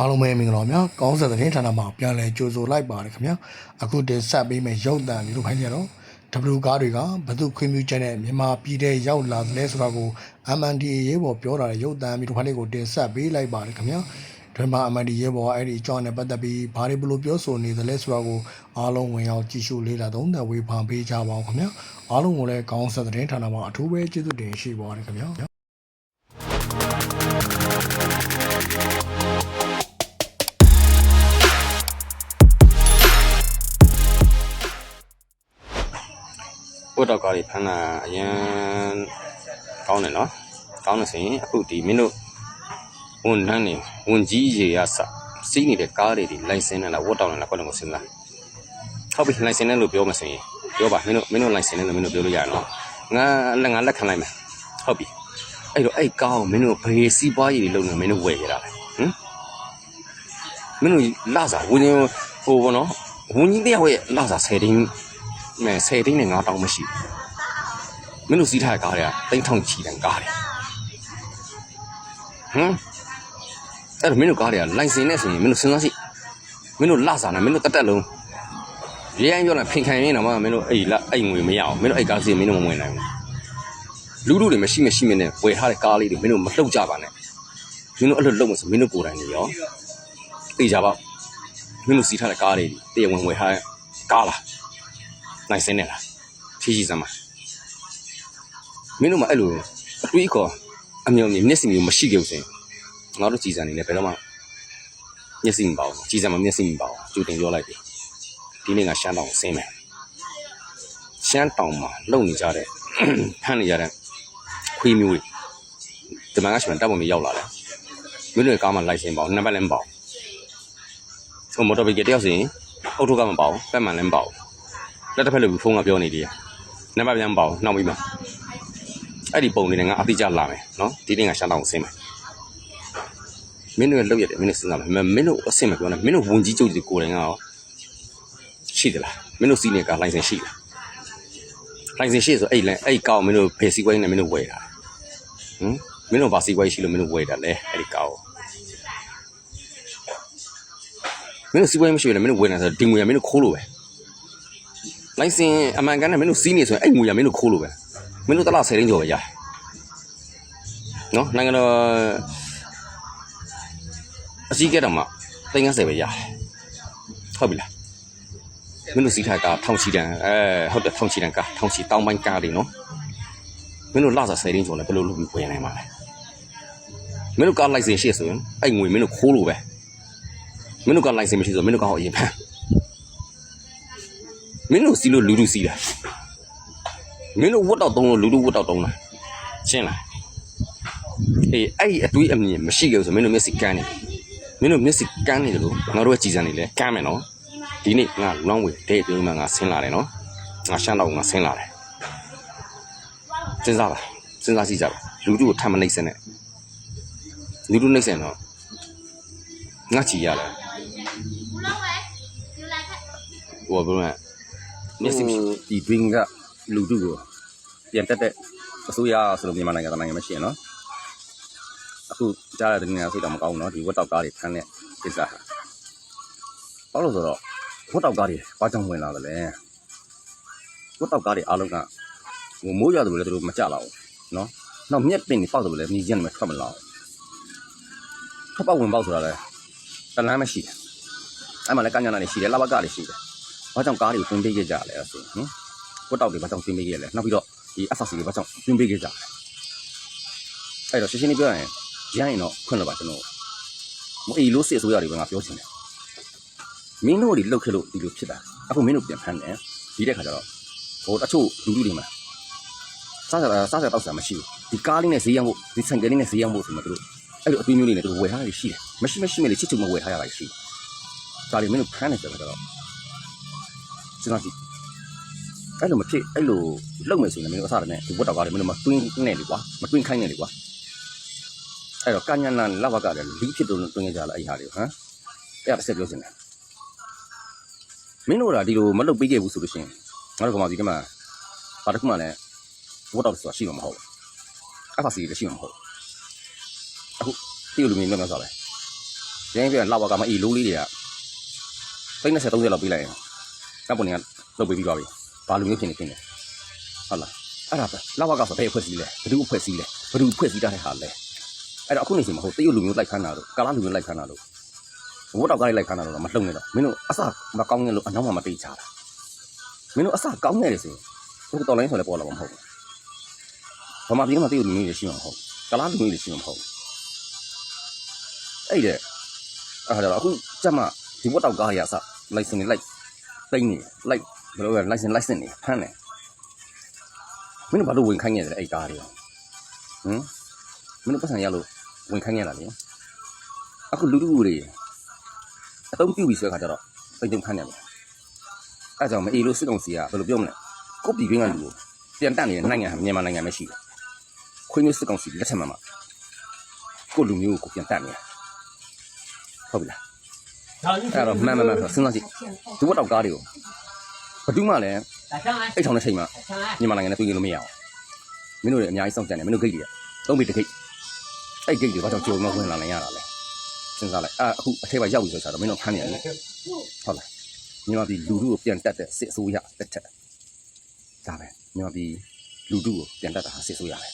အားလုံးပဲမင်္ဂလာပါများကောင်းဆက်သတင်းဌာနမှာပြန်လည်ကြိုဆိုလိုက်ပါတယ်ခင်ဗျာအခုတင်ဆက်ပေးမယ့်ရုပ်သံမျိုးခိုင်းကြတော့ W ကားတွေကဘသူခွင့်ပြုချက်နဲ့မြန်မာပြည်ထဲရောက်လာသလဲဆိုတာကို MNDA ရေးပေါ်ပြောတာတဲ့ရုပ်သံမျိုးခိုင်းလေးကိုတင်ဆက်ပေးလိုက်ပါတယ်ခင်ဗျာဒီမှာ MNDA ရေးပေါ်အဲ့ဒီအကြောင်းနဲ့ပတ်သက်ပြီးဘာတွေဘလို့ပြောဆိုနေသလဲဆိုတာကိုအားလုံးဝင်ရောက်ကြည့်ရှုလေ့လာသုံးသပ်ဝေဖန်ပေးကြပါအောင်ခင်ဗျာအားလုံးကိုလည်းကောင်းဆက်သတင်းဌာနမှာအထူးပဲကျေးဇူးတင်ရှိပါတယ်ခင်ဗျာ ဘုတ်တော့ကားတွေဖမ်းတာအရင်ကောင်းတယ်နော်ကောင်းတယ်ဆိုရင်အခုဒီမင်းတို့ဝန်ထမ်းတွေဝန်ကြီးရေရစစီးနေတဲ့ကားတွေဒီလိုင်စင်နဲ့လားဝတ်တောင်းနဲ့လားကွက်လုံးကိုစဉ်းစားဟုတ်ပြီလိုင်စင်နဲ့လို့ပြောမှဆိုရင်ပြောပါမင်းတို့မင်းတို့လိုင်စင်နဲ့လို့မင်းတို့ပြောလို့ရနော်ငါလက်ငါလက်ခံလိုက်မယ်ဟုတ်ပြီအဲ့တော့အဲ့ကားကိုမင်းတို့ဘေးစီးပွားရေးတွေလုပ်နေမင်းတို့ဝယ်ရတာလေဟမ်မင်းတို့လာစားဝင်းဟိုဘောနော်ဝန်ကြီးတယောက်ရဲ့လာစား10တင်း မဲ10တင်းနဲ့9တောင်းမရှိဘူးမင်းတို့စီးထားတဲ့ကားတွေကတိမ့်ထောင်ချီတန်ကားတွေဟမ်အဲ့တော့မင်းတို့ကားတွေကလိုင်စင်နဲ့ဆိုရင်မင်းတို့စဉ်းစားကြည့်မင်းတို့လစာနဲ့မင်းတို့တက်တက်လုံးရဲရင်ပြောလိုက်ဖင်ခံရင်းတော့မှမင်းတို့အဲ့လအဲ့ငွေမရအောင်မင်းတို့အဲ့ကားစီမင်းတို့မဝင်နိုင်ဘူးလူလူတွေမရှိမရှိမနဲ့ဝယ်ထားတဲ့ကားလေးတွေမင်းတို့မလှုပ်ကြပါနဲ့မင်းတို့အဲ့လိုလုပ်မှဆိုမင်းတို့ကိုယ်တိုင်နေရောသိကြပါမင်းတို့စီးထားတဲ့ကားတွေတရားဝင်ဝယ်ထားတဲ့ကားလား နိုင်စင်နဲ့လားဖြည့်ကြည့်စမ်းပါမင်းတို့မှအဲ့လိုအတွေးခေါ်အမြုံမြင်မျက်စိမျိုးမရှိခဲ့ဘူးဆိုရင်ငါတို့ကြည်စံနေလဲဘယ်တော့မှမျက်စိမပေါဘူးကြည်စံမှာမျက်စိမပေါဘူးကြိုတင်ပြောလိုက်ပြီဒီနေ့ငါရှမ်းတောင်ဆင်းမယ်ရှမ်းတောင်မှာလုံနေကြတဲ့ဖမ်းနေကြတဲ့ခွေးမျိုးတွေဒီမှာငါရှင်တပ်ပုံတွေရောက်လာတယ်မင်းတို့ရဲ့ကားမှာလိုက်စင်ပေါနှစ်ပတ်လည်းမပေါဟိုမော်တော်ဘိတ်ကတယောက်စီရင်အုတ်ထုကမပေါပတ်မှန်လည်းမပေါ လက်တစ်ဖက်လိုပြီးဖုန်းကပြောနေတယ်နံပါတ်ပြန်မပေါနှောက်ပြီးမှအဲ့ဒီပုံလေးနဲ့ငါအတိအကျလာမယ်နော်ဒီနေ့ငါရှမ်းတောင်ဆင်းမယ်မင်းတို့ရဲ့လောက်ရတယ်မင်းတို့စဉ်းစားမယ်မင်းတို့အဆင်မပြောနဲ့မင်းတို့ဝန်ကြီးချုပ်ကြီးကိုယ်တိုင်ကရောရှိသလားမင်းတို့စီးနေကလိုင်စင်ရှိလားလိုင်စင်ရှိဆိုအဲ့လိုင်အဲ့ကောက်မင်းတို့ဖယ်စီကွိုင်းနဲ့မင်းတို့ဝယ်တာဟမ်မင်းတို့ဘာစီကွိုင်းရှိလို့မင်းတို့ဝယ်တာလဲအဲ့ဒီကောက်မင်းတို့စီကွိုင်းမရှိလို့မင်းတို့ဝယ်နေတာဆိုဒီငွေကမင်းတို့ခိုးလို့ပဲ လိုင်စင်အမှန်ကန်နဲ့မင်းတို့စီးနေဆိုရင်အဲ့ငွေကမင်းတို့ခိုးလို့ပဲမင်းတို့တစ်လား10ရင်းကျော်ပဲရတယ်နော်နိုင်ငံတော်အစည်းအကဲတော့မှသိန်း50ပဲရတယ်ဟုတ်ပြီလားမင်းတို့စီးထားကထောင်ချီတန်အဲဟုတ်တယ်ထောင်ချီတန်ကထောင်ချီတောင်းပိုင်းကားတွေနော်မင်းတို့လာစား10ရင်းကျော်လဲဘယ်လိုလုပ်ပြီးဝင်နိုင်မှာလဲမင်းတို့ကားလိုက်စင်ရှိဆိုရင်အဲ့ငွေမင်းတို့ခိုးလို့ပဲမင်းတို့ကားလိုက်စင်မရှိဆိုမင်းတို့ကားကိုအရင်ဖမ်း မင်းတို့စီးလို့လူလူစီးတာမင်းတို့ဝတ်တော့တုံးလို့လူလူဝတ်တော့တုံးလားရှင်းလားအေးအဲ့ဒီအတွေးအမြင်မရှိကြဘူးဆိုမင်းတို့မျက်စိကန်းနေမင်းတို့မျက်စိကန်းနေတယ်လို့ငါတို့ရဲ့ကြည်စံနေလဲကန်းမယ်နော်ဒီနေ့ငါလောင်းဝေဒဲအတွင်းမှာငါဆင်းလာတယ်နော်ငါရှမ်းတော့ငါဆင်းလာတယ်စဉ်းစားပါစဉ်းစားကြည့်ကြပါလူတို့ကိုထမ်းမနှိမ့်စနဲ့လူတို့နှိမ့်စင်တော့ငါချီရတယ်ဟိုဘယ်လိုလဲ မျက်စိမရှိဒီ drink ကလူတုကိုပြန်တက်တဲ့အစိုးရဆိုလို့မြန်မာနိုင်ငံတနိုင်ငံမရှိရနော်အခုကြားတဲ့တင်ငါစိတ်တော့မကောင်းဘူးနော်ဒီဝတ်တောက်ကားတွေဖမ်းတဲ့ကိစ္စဟာဘာလို့ဆိုတော့ဝတ်တောက်ကားတွေဘာကြောင့်ဝင်လာသလဲဝတ်တောက်ကားတွေအားလုံးကဟိုမိုးရွာတယ်လို့လည်းသူတို့မကြလာဘူးနော်နောက်မြက်ပင်တွေပေါက်တယ်လို့လည်းမြည်ကျင်းတွေထွက်မလာဘူးထွက်ပေါက်ဝင်ပေါက်ဆိုတာလည်းတလန်းမရှိတယ်အဲ့မှာလည်းကညနာတွေရှိတယ်လဘကတွေရှိတယ် ဘာကြောင့်ကားတွေကိုတွင်းပေးခဲ့ကြလဲဆိုဟင်ဝတ်တောက်တွေဘာကြောင့်တွင်းပေးခဲ့လဲနောက်ပြီးတော့ဒီ SRC တွေဘာကြောင့်တွင်းပေးခဲ့ကြလဲအဲ့တော့ရှင်းရှင်းလေးပြောရရင်ရရင်တော့ခွင့်လို့ပါကျွန်တော်မအေးလို့စစ်အစိုးရတွေပဲငါပြောချင်တယ်မင်းတို့တွေလှုပ်ခဲ့လို့ဒီလိုဖြစ်တာအခုမင်းတို့ပြန်ဖမ်းတယ်ဒီတဲ့ခါကျတော့ဟိုတချို့လူလူတွေမှာစားစားစားစားတောက်စားမရှိဘူးဒီကားလေးနဲ့ဈေးရောက်ဖို့ဒီဆန်ကလေးနဲ့ဈေးရောက်ဖို့ဆိုမှတို့အဲ့လိုအသွေးမျိုးလေးနဲ့တို့ဝယ်ထားရရှိတယ်မရှိမရှိမဲ့လေချစ်ချူမဝယ်ထားရတာရှိတယ်ဒါတွေမင်းတို့ဖမ်းနေကြတယ်တော့ စဉ်းစားကြည့်အဲ့လိုမဖြစ်အဲ့လိုလုံမယ်ဆိုရင်လည်းမင်းတို့အစားတယ်နဲ့ဒီဝတ်တော်ကားတွေမင်းတို့မတွင်းနဲ့လေကွာမတွင်းခိုင်းနဲ့လေကွာအဲ့တော့ကညနာလဘကလည်းလီးဖြစ်တော့တွင်းကြလာအဲ့ဟာတွေဟမ်အဲ့ဒါတစ်ဆက်ပြောစင်တယ်မင်းတို့ကဒီလိုမလုပ်ပေးခဲ့ဘူးဆိုလို့ရှိရင်ငါတို့ကမှဒီကမှဘာတစ်ခုမှလည်းဝတ်တော်ဆိုတာရှိမှာမဟုတ်ဘူးအဖာစီလည်းရှိမှာမဟုတ်ဘူးအခုတိလူမျိုးမျိုးများစားပဲရင်းပြလောက်ပါကမအီလိုးလေးတွေကသိန်း30 30လောက်ပေးလိုက်ရင် ကပ်ပွန်ကလုတ်ပေးပြီးသွားပြီဘာလူမျိုးဖြစ်နေဖြစ်နေဟုတ်လားအဲ့ဒါပဲလောက်ပါကဆိုဘယ်ဖွဲ့စည်းလဲဘယ်သူဖွဲ့စည်းလဲဘယ်သူဖွဲ့စည်းတတ်တဲ့ဟာလဲအဲ့တော့အခုနေစီမဟုတ်တရုတ်လူမျိုးလိုက်ခန်းတာလို့ကာလာလူမျိုးလိုက်ခန်းတာလို့ဝတ်တော့ကားလိုက်ခန်းတာလို့မလှုပ်နေတော့မင်းတို့အစမကောင်းနေလို့အနောက်မှာမတိတ်ချတာမင်းတို့အစကောင်းနေတယ်ဆိုရင်တို့တော်လိုင်းဆိုလည်းပေါ်လာမှာမဟုတ်ဘူးဘာမှပြည်မှာတရုတ်လူမျိုးတွေရှိမှာမဟုတ်ကာလာလူမျိုးတွေရှိမှာမဟုတ်အဲ့တဲ့အဲ့ဒါတော့အခုစက်မှဒီဝတ်တော့ကားရအစလိုက်စင်နေလိုက် တိတ်နေလိုက်ဘယ်လိုလဲလိုက်စင်လိုက်စင်နေဖမ်းတယ်မင်းတို့ဘာလို့ဝင်ခိုင်းနေတယ်အဲ့ကားတွေဟမ်မင်းတို့ပတ်စံရလို့ဝင်ခိုင်းရတာလေအခုလူလူတွေအတုံးပြူပြီဆိုတဲ့ခါကျတော့တိတ်တုံဖမ်းနေတယ်အဲ့ကြောင့်မအေးလို့စစ်ကောင်စီကဘယ်လိုပြောမလဲကိုပြည်ပင်းကလူကိုပြန်တက်နေတဲ့နိုင်ငံဟာမြန်မာနိုင်ငံပဲရှိတယ်ခွင်းမျိုးစစ်ကောင်စီလက်ထက်မှာမှာကိုလူမျိုးကိုပြန်တက်နေတာဟုတ်ပြီလား အဲ့တော့မှန်မှန်မှန်ဆိုစဉ်းစားကြည့်ဒီဘက်တော့ကားတွေကိုဘသူမှလည်းအိတ်ထောင်တဲ့ချိန်မှာမြန်မာနိုင်ငံနဲ့တွေ့ကြလို့မရအောင်မင်းတို့တွေအများကြီးစောင့်ကြတယ်မင်းတို့ဂိတ်တွေကသုံးပြီးတစ်ဂိတ်အဲ့ဂိတ်တွေဘာကြောင့်ကြုံမဝင်လာနိုင်ရတာလဲစဉ်းစားလိုက်အာအခုအထက်မှာရောက်ပြီဆိုတော့မင်းတို့ဖမ်းနေရတယ်ဟုတ်လားမြန်မာပြည်လူထုကိုပြန်တက်တဲ့စစ်အစိုးရတစ်ထက်ဒါပဲမြန်မာပြည်လူထုကိုပြန်တက်တာဟာစစ်အစိုးရပဲ